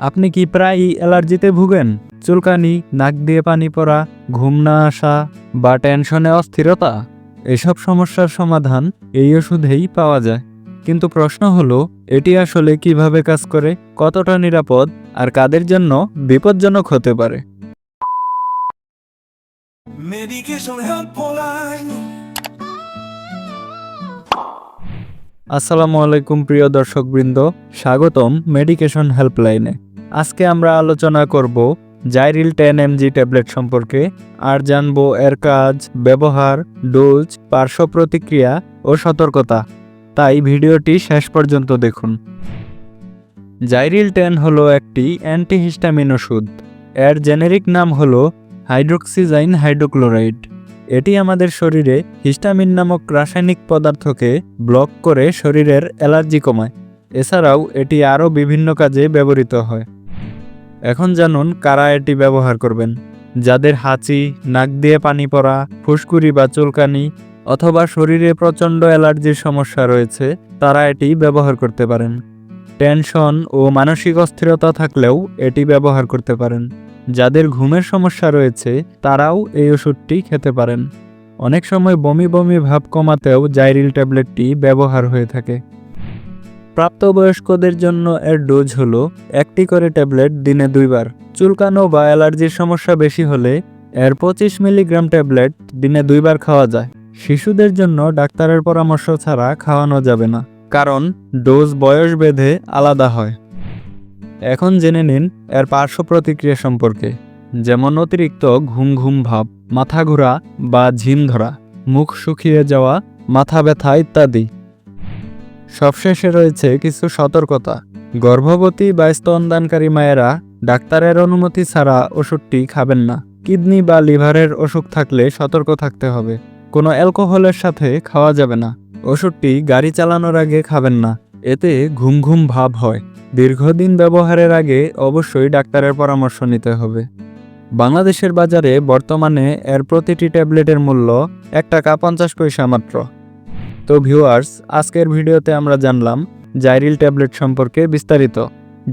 আপনি কি প্রায়ই অ্যালার্জিতে ভুগেন? চুলকানি নাক দিয়ে পানি পড়া ঘুম না আসা বা টেনশনে অস্থিরতা? এসব সমস্যার সমাধান এই ওষুধেই পাওয়া যায়। কিন্তু প্রশ্ন হলো এটি আসলে কীভাবে কাজ করে কতটা নিরাপদ আর কাদের জন্য বিপজ্জনক হতে পারে? আসসালামু আলাইকুম প্রিয় দর্শকবৃন্দ স্বাগতম মেডিকেশন হেল্পলাইনে আজকে আমরা আলোচনা করব জাইরিল টেন এমজি ট্যাবলেট সম্পর্কে আর জানব এর কাজ, ব্যবহার, ডোজ, পার্শ্ব প্রতিক্রিয়া ও সতর্কতা। তাই ভিডিওটি শেষ পর্যন্ত দেখুন। জাইরিল টেন হলো একটি অ্যান্টিহিস্টামিন ওষুধ। এর জেনেরিক নাম হলো হাইড্রোক্সিজাইন হাইড্রোক্লোরাইড। এটি আমাদের শরীরে হিস্টামিন নামক রাসায়নিক পদার্থকে ব্লক করে শরীরের অ্যালার্জি কমায়। এছাড়াও এটি আরও বিভিন্ন কাজে ব্যবহৃত হয়। এখন জানুন কারা এটি ব্যবহার করবেন। যাদের হাঁচি, নাক দিয়ে পানি পড়া, ফুসকুড়ি বা চুলকানি অথবা শরীরে প্রচণ্ড অ্যালার্জির সমস্যা রয়েছে, তারা এটি ব্যবহার করতে পারেন। টেনশন ও মানসিক অস্থিরতা থাকলেও এটি ব্যবহার করতে পারেন। যাদের ঘুমের সমস্যা রয়েছে, তারাও এই ওষুধটি খেতে পারেন। অনেক সময় বমি বমি ভাব কমাতেও জাইরিল ট্যাবলেটটি ব্যবহার হয়ে থাকে। প্রাপ্তবয়স্কদের জন্য এর ডোজ হলো একটি করে ট্যাবলেট দিনে দুইবার। চুলকানো বা অ্যালার্জির সমস্যা বেশি হলে এর পঁচিশ মিলিগ্রাম ট্যাবলেট দিনে দুইবার খাওয়া যায়। শিশুদের জন্য ডাক্তারের পরামর্শ ছাড়া খাওয়ানো যাবে না, কারণ ডোজ বয়স বেঁধে আলাদা হয়। এখন জেনে নিন এর পার্শ্ব প্রতিক্রিয়া সম্পর্কে। যেমন অতিরিক্ত ঘুম ঘুম ভাব, মাথা ঘোরা বা ঝিম ধরা, মুখ শুকিয়ে যাওয়া, মাথা ব্যথা ইত্যাদি। সবশেষে রয়েছে কিছু সতর্কতা। গর্ভবতী বা স্তনদানকারী মায়েরা ডাক্তারের অনুমতি ছাড়া ওষুধটি খাবেন না। কিডনি বা লিভারের অসুখ থাকলে সতর্ক থাকতে হবে। কোনো অ্যালকোহলের সাথে খাওয়া যাবে না। ওষুধটি গাড়ি চালানোর আগে খাবেন না। এতে ঘুম ঘুম ভাব হয়। দীর্ঘদিন ব্যবহারের আগে অবশ্যই ডাক্তারের পরামর্শ নিতে হবে। বাংলাদেশের বাজারে বর্তমানে এর প্রতিটি ট্যাবলেটের মূল্য এক টাকা পঞ্চাশ পয়সা মাত্র। তো ভিউয়ার্স, আজকের ভিডিওতে আমরা জানলাম জাইরিল ট্যাবলেট সম্পর্কে বিস্তারিত।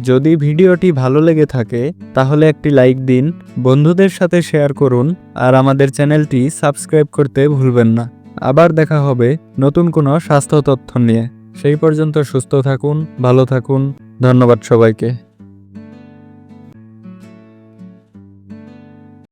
যদি ভিডিওটি ভালো লেগে থাকে, তাহলে একটি লাইক দিন, বন্ধুদের সাথে শেয়ার করুন, আর আমাদের চ্যানেলটি সাবস্ক্রাইব করতে ভুলবেন না। আবার দেখা হবে নতুন কোনো স্বাস্থ্য তথ্য নিয়ে। সেই পর্যন্ত সুস্থ থাকুন, ভালো থাকুন, ধন্যবাদ সবাইকে।